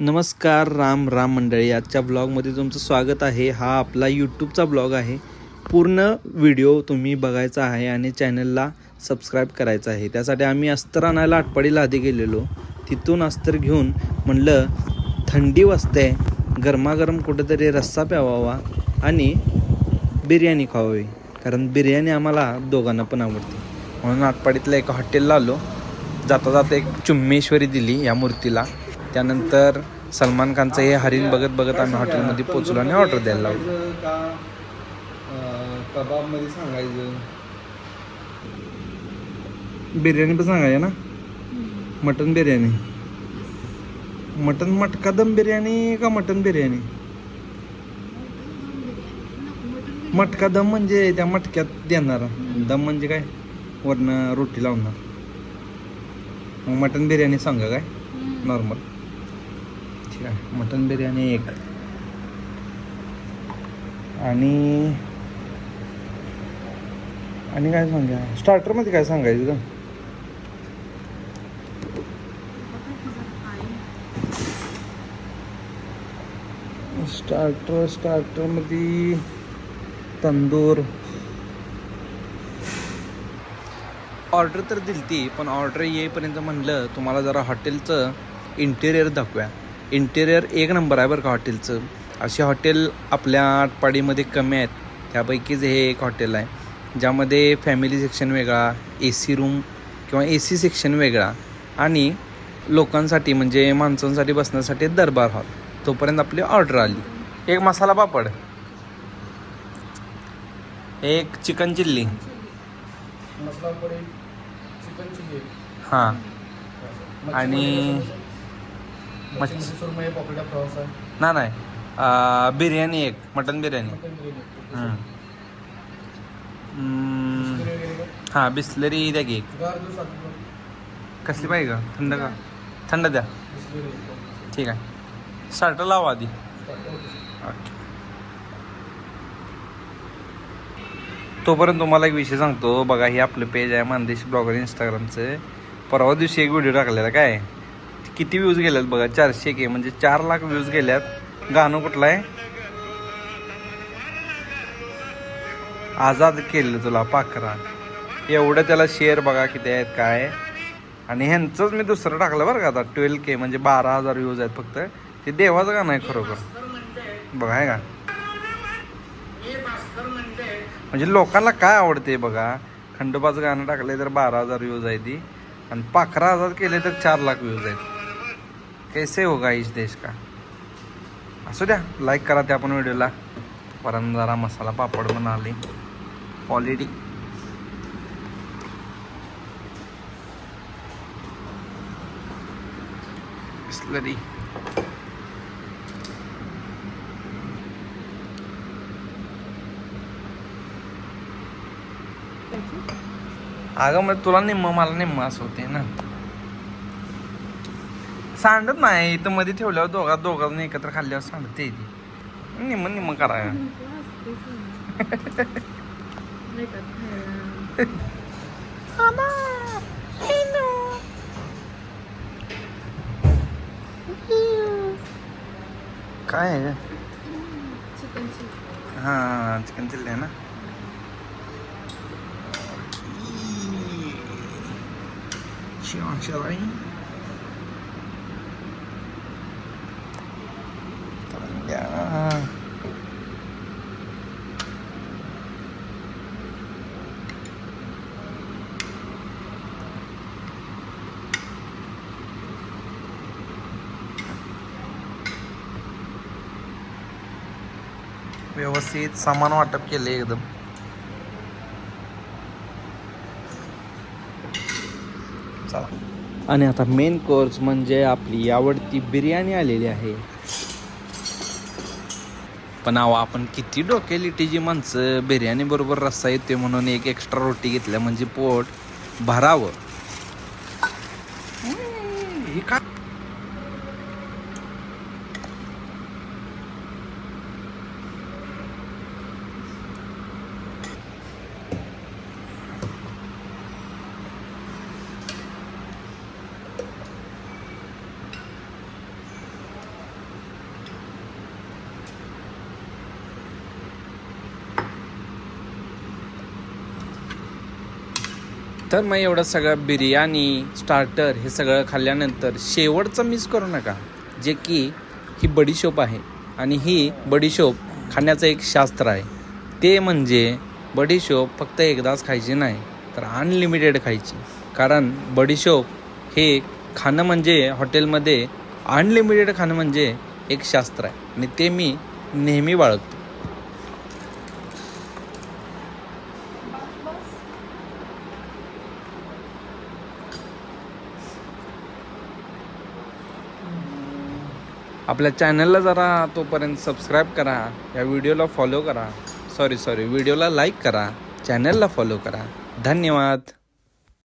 नमस्कार राम राम मंडळी. आजच्या ब्लॉगमध्ये तुमचं स्वागत आहे. हा आपला यूट्यूबचा ब्लॉग आहे. पूर्ण व्हिडिओ तुम्ही बघायचा आहे आणि चॅनलला सबस्क्राईब करायचं आहे. त्यासाठी आम्ही अस्तर आणायला आटपाडीला आधी गेलेलो. तिथून अस्तर घेऊन म्हणलं थंडी वाजते गरमागरम कुठेतरी रस्सा प्यावावा आणि बिर्याणी खावावी. कारण बिर्याणी आम्हाला दोघांना पण आवडते. म्हणून आटपाडीतल्या एका हॉटेलला आलो. जाता जाता एक चुम्मेश्वरी दिली या मूर्तीला. त्यानंतर सलमान खानचं हे हरिण बघत बघत आम्ही हॉटेलमध्ये पोचलो आणि ऑर्डर द्यायला लावलो. कबाबमध्ये सांगायचं. बिर्याणी पण सांगायचं ना? मटन बिर्याणी. मटन मटका दम बिर्याणी का मटन बिर्याणी? मटका दम म्हणजे त्या मटक्यात देणार. दम म्हणजे काय? वरनं रोटी लावणार. मग मटन बिर्याणी सांगा काय? नॉर्मल ठीक आहे मटन बिर्याणी एक. आणि आणि काय सांगा? स्टार्टरमध्ये काय सांगायचं का स्टार्टर स्टार्टरमध्ये तंदूर. ऑर्डर तर दिली ती पण ऑर्डर येईपर्यंत म्हणलं तुम्हाला जरा हॉटेलचं इंटेरियर दाखवूया. इंटेरियर एक नंबर आहे बरं का हॉटेलचं. असे हॉटेल आपल्या आटपाडीमध्ये कमी आहेत. त्यापैकीच हे एक हॉटेल आहे. ज्यामध्ये फॅमिली सेक्शन वेगळा ए सी रूम किंवा ए सी सेक्शन वेगळा आणि लोकांसाठी म्हणजे माणसांसाठी बसण्यासाठी दरबार हॉल तोपर्यंत आपली ऑर्डर आली. एक मसाला पापड एक चिकन चिल्ली हां. आणि मच्छी- सुरमई पकोडा प्रवास आहे. ना नाही. अं, बिर्याणी एक मटन बिर्याणी. मटन बिर्याणी हम्म. हम्म, बिर्याणी वगैरे का? हां बिस्लरी द्या की एक. गार दिवस आधी कसली पाहिजे का थंड का? थंड द्या. ठीक आहे. स्टार्टर लावा आधी. ओके तोपर्यंत तुम्हाला एक विषय सांगतो. बघा हे आपलं पेज आहे मानदेश ब्लॉगर इंस्टाग्रामचं परवा दिवशी एक व्हिडिओ टाकलेला काय? किती व्ह्यूज गेल्यात बघा? चारशे के म्हणजे चार लाख व्ह्यूज गेल्यात. गाणं कुठलं आहे? आझाद केलं तुला पाखरा. एवढं त्याला शेअर बघा किती आहेत काय आणि ह्यांचंच मी दुसरं टाकलं बरं का आता ट्वेल्व के म्हणजे बारा हजार व्ह्यूज आहेत फक्त. ते देवाचं गाणं आहे खरोखर. बघा आहे का? म्हणजे लोकांना काय आवडते बघा? खंडोबाचं गाणं टाकलं तर बारा हजार व्ह्यूज आहे ती. आणि पाखरा आझाद केले तर चार लाख व्ह्यूज आहेत. कैसे होगा इस देश का? असू द्या लाईक करा त्या आपण व्हिडिओला परत जरा मसाला पापड म्हणाले आली क्वालिटी बिस्लरी. अगं मग तुला निम्म मला निम्म असं होते ना. सांडत नाही इथं मध्ये ठेवल्यावर दोघा दोघांनी एकत्र खाल्ल्यावर सांडते ती निम्म निम्म करायला काय आहे हां चिकन चिल्ली आहे ना Shall, व्यवस्थित सामान वाटप केले एकदम. चला. आणि आता मेन कोर्स म्हणजे आपली आवडती बिर्याणी आलेली आहे. पण अहो आपण किती डोक्यालिटीची माणसं बिर्याणी बरोबर रस्सा येते म्हणून एक एक्स्ट्रा रोटी घेतल्या म्हणजे पोट भरावं. हे का तर मग एवढं सगळं बिर्याणी स्टार्टर हे सगळं खाल्ल्यानंतर शेवटचं मिस करू नका. जे की ही बडीशोप आहे आणि ही बडीशोप खाण्याचं एक शास्त्र आहे. ते म्हणजे बडीशोप फक्त एकदाच खायची नाही तर अनलिमिटेड खायची. कारण बडीशोप हे खाणं म्हणजे हॉटेलमध्ये अनलिमिटेड खाणं म्हणजे एक शास्त्र आहे. आणि ते मी नेहमी बाळगतो. आपल्या चॅनलला जरा तोपर्यंत सबस्क्राईब करा. या व्हिडिओला फॉलो करा. सॉरी सॉरी व्हिडिओला लाईक करा. चॅनलला फॉलो करा. धन्यवाद.